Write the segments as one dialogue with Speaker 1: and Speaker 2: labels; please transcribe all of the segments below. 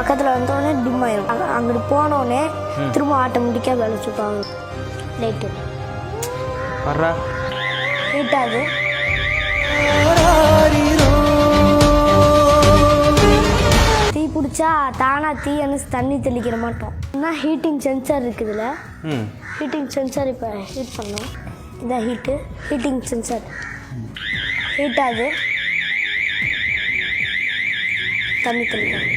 Speaker 1: பக்கத்தில் வந்தோடனே டிம் ஆயிரும் அங்க- அங்கிட்டு போனோடனே திரும்ப ஆட்டோமேட்டிக்காக வெளிச்சுப்பாங்க லைட்டு
Speaker 2: வர்றா.
Speaker 1: ஹீட்டாது தீ பிடிச்சா தானாக தீ அணைச்சு தண்ணி தெளிக்கிற மாட்டோம். இன்னும் ஹீட்டிங் சென்சார் இருக்குதுல்ல
Speaker 2: ம்.
Speaker 1: ஹீட்டிங் சென்சார் இப்போ ஹீட் பண்ணோம். இதான் ஹீட்டு ஹீட்டிங் சென்சார் ஹீட் ஆகுது. தண்ணி தெளிக்கும்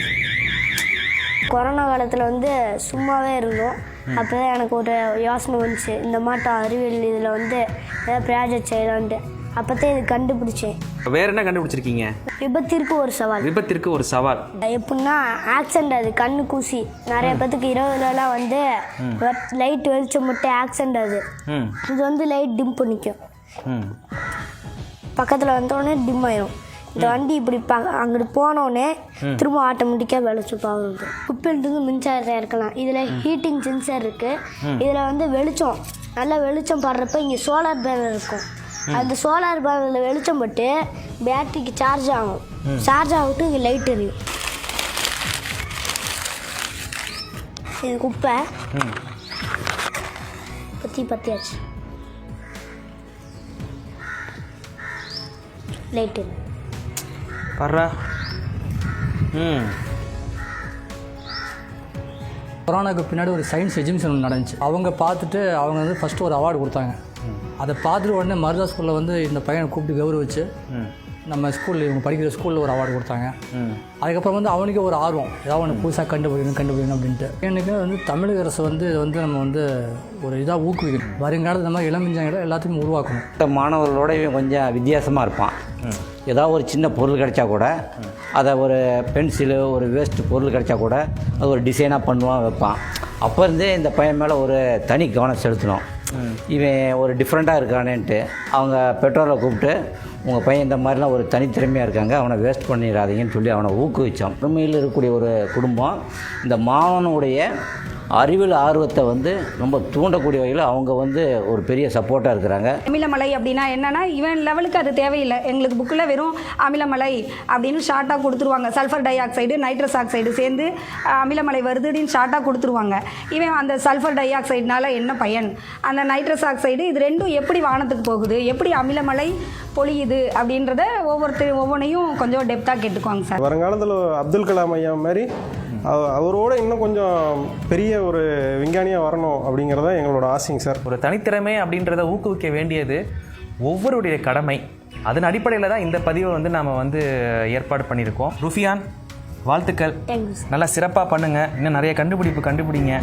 Speaker 1: கொரோனா காலத்தில் வந்து சும்மாவே இருந்தோம். அப்போ தான் எனக்கு ஒரு யோசனை வந்துச்சு. இந்த மாட்டம் அறிவியல் இதில் வந்து ஏதாவது ப்ராஜெக்ட் செய்யலான்ட்டு. அப்போ தான் இது கண்டுபிடிச்சேன்.
Speaker 2: வேற என்ன கண்டுபிடிச்சிருக்கீங்க?
Speaker 1: விபத்திற்கு ஒரு சவால்.
Speaker 2: விபத்திற்கு ஒரு சவால்.
Speaker 1: எப்படின்னா ஆக்சிடென்ட் அது கண்ணு கூசி. நிறைய பேத்துக்கு இரவுலலாம் வந்து லைட் வெளிச்சம் மட்டும் ஆக்சிடென்ட் அது. இது வந்து லைட் டிம் பண்ணிக்கும். பக்கத்தில் வந்தோடனே டிம் ஆயிரும். இந்த வண்டி இப்படி ப அங்கிட்டு போனோடனே திரும்ப ஆட்டோமேட்டிக்காக வெளிச்சு பாகுது குப்பிலிருந்து மின்சாரத்தை இறக்கலாம் இதில் ஹீட்டிங் சென்சர் இருக்குது இதில் வந்து வெளிச்சம். நல்லா வெளிச்சம் படுறப்ப இங்கே சோலார் பேனல் இருக்கும். அந்த சோலார் பேனலில் வெளிச்சம் பட்டு பேட்டரிக்கு சார்ஜ் ஆகும். சார்ஜ் ஆகிட்டு இங்கே லைட் எரியும். இது குப்பை. பற்றி பற்றியாச்சு லைட்டு
Speaker 2: வர்றா. ம்.
Speaker 3: கொரோனாக்கு பின்னாடி ஒரு சயின்ஸ் எஜிபிஷன் ஒன்று நடந்துச்சு. அவங்க பார்த்துட்டு அவங்க வந்து ஃபஸ்ட்டு ஒரு அவார்டு கொடுத்தாங்க. அதை பார்த்துட்டு உடனே மருதா ஸ்கூலில் வந்து இந்த பையனை கூப்பிட்டு கௌரவிச்சு நம்ம ஸ்கூலில் இவங்க படிக்கிற ஸ்கூலில் ஒரு அவார்டு கொடுத்தாங்க.
Speaker 2: ம்.
Speaker 3: அதுக்கப்புறம் வந்து அவனுக்கே ஒரு ஆர்வம். ஏதாவது ஒன்று புதுசாக கண்டுபிடிக்கணும் கண்டுபிடிக்கணும் அப்படின்ட்டு. எனக்கு வந்து தமிழக அரசு வந்து இதை வந்து நம்ம வந்து ஒரு இதாக ஊக்குவிக்கணும். வருங்காலத்தில் மாதிரி இளமிஞ்சாங்களை எல்லாத்தையும் உருவாக்கணும்.
Speaker 4: மற்ற மாணவர்களோட இவன் கொஞ்சம் வித்தியாசமாக இருப்பான். ஏதாவது ஒரு சின்ன பொருள் கிடைச்சா கூட அதை ஒரு பென்சிலு ஒரு வேஸ்ட் பொருள் கிடைச்சா கூட அது ஒரு டிசைனாக பண்ணுவான் வைப்பான். அப்போ இருந்தே இந்த பையன் மேலே ஒரு தனி கவனம் செலுத்தணும். இவன் ஒரு டிஃப்ரெண்ட்டாக இருக்கானேன்ட்டு அவங்க பெற்றோரை கூப்பிட்டு உங்கள் பையன் இந்த மாதிரிலாம் ஒரு தனித்திறமையாக இருக்காங்க அவனை வேஸ்ட் பண்ணிடாதீங்கன்னு சொல்லி அவனை ஊக்குவித்தான் பெருமையில் இருக்கக்கூடிய ஒரு குடும்பம். இந்த மாணவனுடைய அறிவியல் ஆர்வத்தை வந்து ரொம்ப தூண்டக்கூடிய வகையில் அவங்க வந்து ஒரு பெரிய சப்போர்ட்டாக இருக்கிறாங்க.
Speaker 5: அமிலமலை அப்படின்னா என்னன்னா இவன் லெவலுக்கு அது தேவையில்லை. எங்களுக்கு புக்கில் வெறும் அமிலமலை அப்படின்னு ஷார்ட்டாக கொடுத்துருவாங்க. Sulphur dioxide nitrous oxide சேர்ந்து அமிலமலை வருதுன்னு ஷார்ட்டாக கொடுத்துருவாங்க. இவன் அந்த சல்ஃபர் டை ஆக்சைடுனால என்ன பயன்? அந்த நைட்ரஸ் ஆக்சைடு இது ரெண்டும் எப்படி வானத்துக்கு போகுது? எப்படி அமிலமலை பொழியுது? அப்படின்றத ஒவ்வொருத்தர் ஒவ்வொன்றையும் கொஞ்சம் டெப்த்தாக கேட்டுக்குவாங்க சார்.
Speaker 6: வருங்காலத்தில் அப்துல் கலாம் ஐயா மாதிரி அவரோட இன்னும் கொஞ்சம் பெரிய ஒரு விஞ்ஞானியாக வரணும் அப்படிங்கிறத எங்களோட ஆசைங்க சார்.
Speaker 2: ஒரு தனித்திறமை அப்படின்றத ஊக்குவிக்க வேண்டியது ஒவ்வொருடைய கடமை. அதன் அடிப்படையில் தான் இந்த பதிவை வந்து நாம் வந்து ஏற்பாடு பண்ணியிருக்கோம். ருஃபியான் வாழ்த்துக்கள். நல்லா சிறப்பாக பண்ணுங்கள் இன்னும் நிறைய கண்டுபிடிப்பு கண்டுபிடிங்க.